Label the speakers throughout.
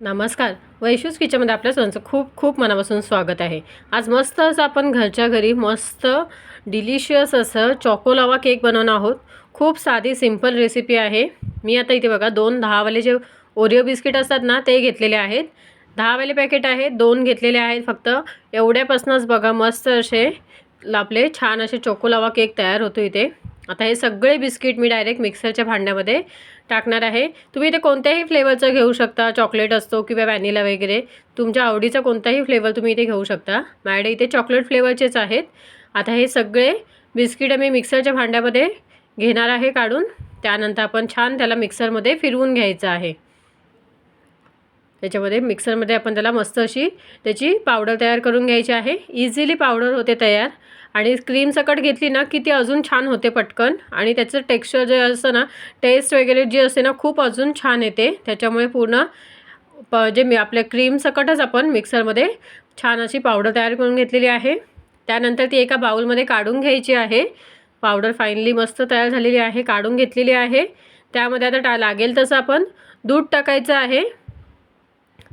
Speaker 1: नमस्कार. वैशूज किचनमध्ये आपल्या सर्वांचं खूप खूप मनापासून स्वागत आहे. आज मस्त असं आपण घरच्या घरी मस्त डिलिशियस असं चॉकोलावा केक बनवणार आहोत. खूप साधी सिंपल रेसिपी आहे. मी आता इथे बघा दोन दहावाले जे ओरिओ बिस्किट असतात ना ते घेतलेले आहेत. दहावाले पॅकेट आहेत दोन घेतलेले आहेत फक्त. एवढ्यापासूनच बघा मस्त असे आपले छान असे चोकोलावा केक तयार होतो इथे. आता हे सगळे बिस्किट मी डायरेक्ट मिक्सरच्या भांड्यामध्ये टाकणार आहे. तुम्ही इथे कोणत्याही फ्लेवरचं घेऊ शकता चॉकलेट असतो किंवा व्हॅनिला वगैरे. तुमच्या आवडीचा कोणताही फ्लेवर तुम्ही इथे घेऊ शकता. माझ्याकडे इथे चॉकलेट फ्लेवरचेच आहेत. आता हे सगळे बिस्किट मी मिक्सरच्या भांड्यामध्ये घेणार आहे काढून. त्यानंतर आपण छान त्याला मिक्सरमध्ये फिरवून घ्यायचं आहे. त्याच्यामध्ये मिक्सरमध्ये आपण त्याला मस्त अशी त्याची पावडर तयार करून घ्यायची आहे. इझिली पावडर होते तयार. आणि क्रीम सकट घेतली ना की ती अजून छान होते पटकन. आणि त्याचं टेक्स्चर जे असतं ना टेस्ट वगैरे जे असते ना खूप अजून छान येते. त्याच्यामुळे पूर्ण प जे मी आपल्या क्रीम सकटच आपण मिक्सरमध्ये छान अशी पावडर तयार करून घेतलेली आहे. त्यानंतर ती एका बाऊलमध्ये काढून घ्यायची आहे. पावडर फाईनली मस्त तयार झालेली आहे काढून घेतलेली आहे. त्यामध्ये आता टा लागेल तसं आपण दूध टाकायचं आहे.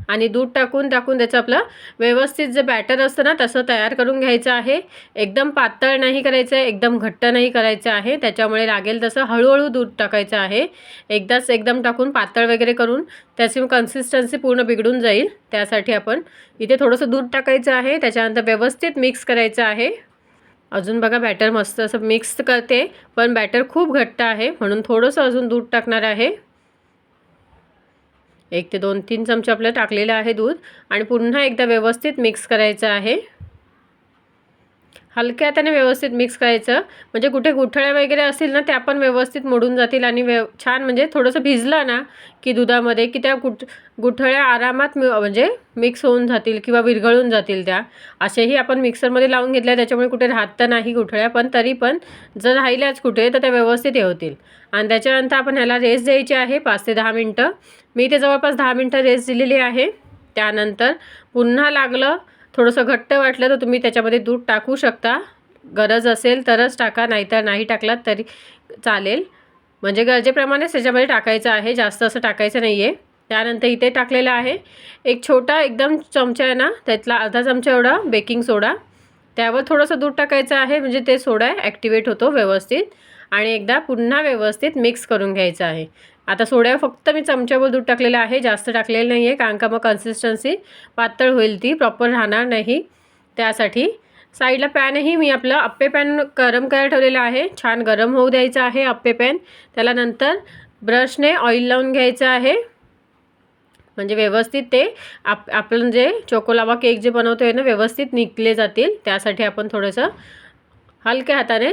Speaker 1: आणि दूध टाकून टाकून त्याचं आपलं व्यवस्थित जे बॅटर असतं ना तसं तयार करून घ्यायचं आहे. एकदम पातळ नाही करायचं आहे एकदम घट्ट नाही करायचं आहे. त्याच्यामुळे लागेल तसं हळूहळू दूध टाकायचं आहे. एकदाच एकदम टाकून पातळ वगैरे करून त्याची कन्सिस्टन्सी पूर्ण बिघडून जाईल. त्यासाठी आपण इथे थोडंसं दूध टाकायचं आहे. त्याच्यानंतर व्यवस्थित मिक्स करायचं आहे. अजून बघा बॅटर मस्त असं मिक्स करते पण बॅटर खूप घट्ट आहे. म्हणून थोडंसं अजून दूध टाकणार आहे. एक ते दोन तीन चमचे आपलं टाकलेलं आहे दूध. आणि पुन्हा एकदा व्यवस्थित मिक्स करायचं आहे. हलक्या त्याने व्यवस्थित मिक्स करायचं. म्हणजे कुठे गुठळ्या वगैरे असतील ना त्या पण व्यवस्थित मोडून जातील आणि व्यव छान म्हणजे थोडंसं भिजलं ना की दुधामध्ये की त्या गुठ गुठळ्या आरामात म्हणजे मिक्स होऊन जातील किंवा विरघळून जातील त्या. असेही आपण मिक्सरमध्ये लावून घेतल्या त्याच्यामुळे कुठे राहत तर नाही गुठळ्या पण तरी पण जर राहिल्याच कुठे तर त्या व्यवस्थित हे होतील. आणि त्याच्यानंतर आपण ह्याला रेस्ट द्यायची आहे पाच ते दहा मिनटं. मी ते जवळपास दहा मिनटं रेस्ट दिलेली आहे. त्यानंतर पुन्हा लागलं थोडंसं घट्ट वाटलं तर तुम्ही त्याच्यामध्ये दूध टाकू शकता. गरज असेल तरच टाका नाहीतर नाही टाकलात तरी चालेल. म्हणजे गरजेप्रमाणेच त्याच्यामध्ये टाकायचं आहे जास्त असं टाकायचं नाही आहे त्यानंतर इथे टाकलेलं आहे. एक छोटा एकदम चमचा आहे ना त्यातला अर्धा चमचा एवढा बेकिंग सोडा. त्यावर थोडंसं दूध टाकायचं आहे म्हणजे ते सोडा ॲक्टिवेट होतो व्यवस्थित. आणि एकदा पुन्हा व्यवस्थित मिक्स करून घ्यायचं आहे. आता सोड्या फक्त मी चमच्यावर दूध टाकलेलं आहे जास्त टाकलेलं नाही आहे कारण का मग कन्सिस्टन्सी पातळ होईल ती प्रॉपर राहणार नाही. त्यासाठी साईडला पॅनही मी आपलं अप्पे पॅन गरम करायला ठेवलेलं आहे. छान गरम होऊ द्यायचं आहे अप्पे पॅन. त्याला नंतर ब्रशने ऑइल लावून घ्यायचं आहे. म्हणजे व्यवस्थित ते आप आपण जे चोकोलावा केक जे बनवतो आहे ना व्यवस्थित निघले जातील. त्यासाठी आपण थोडंसं हलक्या हाताने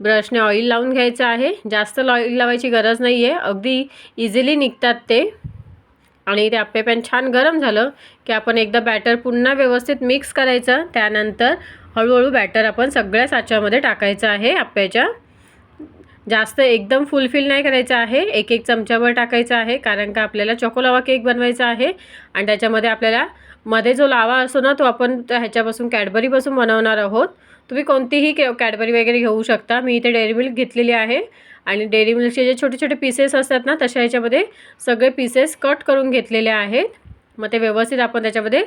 Speaker 1: ब्रशने ऑइल लावून घ्यायचं आहे. जास्त ऑइल लावायची गरज नाही आहे अगदी इझिली निघतात ते. आणि ते आप्पे पॅन छान गरम झालं की आपण एकदा बॅटर पुन्हा व्यवस्थित मिक्स करायचं. त्यानंतर हळूहळू बॅटर आपण सगळ्या साच्यामध्ये टाकायचं आहे आप्प्याच्या जास्त एकदम फुलफिल नाही करायचं आहे. एक एक चमच्यावर टाकायचं आहे. कारण का आपल्याला चोकोलावा केक बनवायचा आहे. आणि त्याच्यामध्ये आपल्याला मध्ये जो लावा असतो ना तो आपण ह्याच्यापासून कॅडबरीपासून बनवणार आहोत. तुम्ही कोणतीही के कॅडबरी वगैरे घेऊ शकता. मी इथे डेअरी मिल्क घेतलेली आहे. आणि डेअरी मिल्कचे जे छोटे छोटे पीसेस असतात ना तशा ह्याच्यामध्ये सगळे पीसेस कट करून घेतलेले आहेत. मग ते व्यवस्थित आपण त्याच्यामध्ये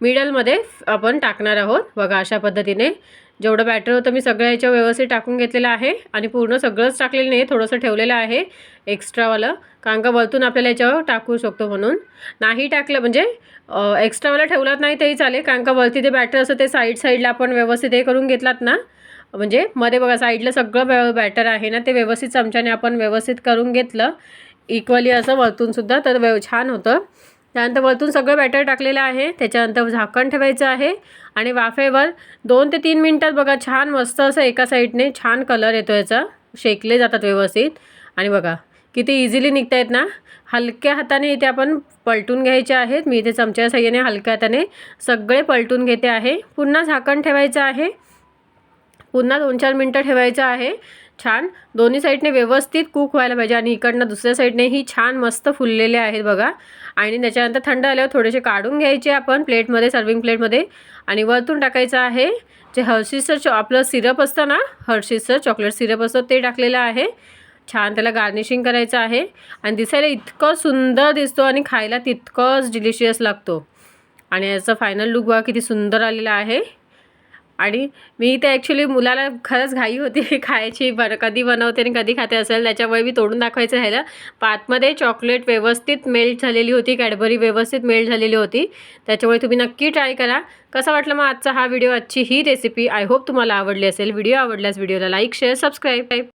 Speaker 1: मिडलमध्ये आपण टाकणार आहोत. बघा अशा पद्धतीने जेवढं बॅटर होतं मी सगळं याच्या व्यवस्थित टाकून घेतलेलं आहे आणि पूर्ण सगळंच टाकलेलं नाही थोडंसं ठेवलेलं आहे एक्स्ट्रावालं कारण का वरतून आपल्याला याच्यावर टाकू शकतो म्हणून. नाही टाकलं म्हणजे एक्स्ट्रावाला ठेवलात नाही तरी चालेल कारण का वरती ते बॅटर असं ते साईड साईडला आपण व्यवस्थित हे करून घेतलात ना. म्हणजे मध्ये बघा साईडला सगळं बॅटर आहे ना ते व्यवस्थित चमच्याने आपण व्यवस्थित करून घेतलं. इक्वली असं वरतूनसुद्धा तर व्यव छान होतं. त्यानंतर वरतून सगळं बॅटर टाकलेलं आहे. त्याच्यानंतर झाकण ठेवायचं आहे. आणि वाफेवर दोन ते तीन मिनटात बघा छान मस्त असं एका साईडने छान कलर येतो याचा. शेकले जातात व्यवस्थित. आणि बघा किती इझिली निघता आहेत ना. हलक्या हाताने इथे आपण पलटून घ्यायचे आहेत. मी इथे चमच्या सहाय्याने हलक्या हाताने सगळे पलटून घेते आहे. पुन्हा झाकण ठेवायचं आहे. पुन्हा दोन चार मिनटं ठेवायचं आहे. छान. दोन्ही साईडने व्यवस्थित कुक व्हायला पाहिजे आणि इकडनं दुसऱ्या साईडनेही छान मस्त फुललेले आहेत बघा. आणि त्याच्यानंतर थंड आल्यावर थोडेसे काढून घ्यायचे आपण प्लेटमध्ये सर्विंग प्लेटमध्ये. आणि वरतून टाकायचं आहे जे हर्षीचं चॉ आपलं सिरप असतं ना हर्षीचं चॉकलेट सिरप असतं ते टाकलेलं आहे. छान त्याला गार्निशिंग करायचं आहे. आणि दिसायला इतकं सुंदर दिसतो आणि खायला तितकंच डिलिशियस लागतो. आणि याचा फायनल लुक बघा किती सुंदर आलेला आहे. आणि मी ते ॲक्च्युली मुलाला खरंच घाई होती खायची बरं कधी बनवते आणि कधी खाते असेल त्याच्यामुळे मी तोडून दाखवायचं राहिलं. पण आतमध्ये चॉकलेट व्यवस्थित मेल्ट झालेली होती कॅडबरी व्यवस्थित मेल्ट झालेली होती. त्याच्यामुळे तुम्ही नक्की ट्राय करा. कसा वाटलं मग आजचा हा व्हिडिओ आजची ही रेसिपी आय होप तुम्हाला आवडली असेल. व्हिडिओ आवडल्यास व्हिडिओला लाईक शेअर सबस्क्राईब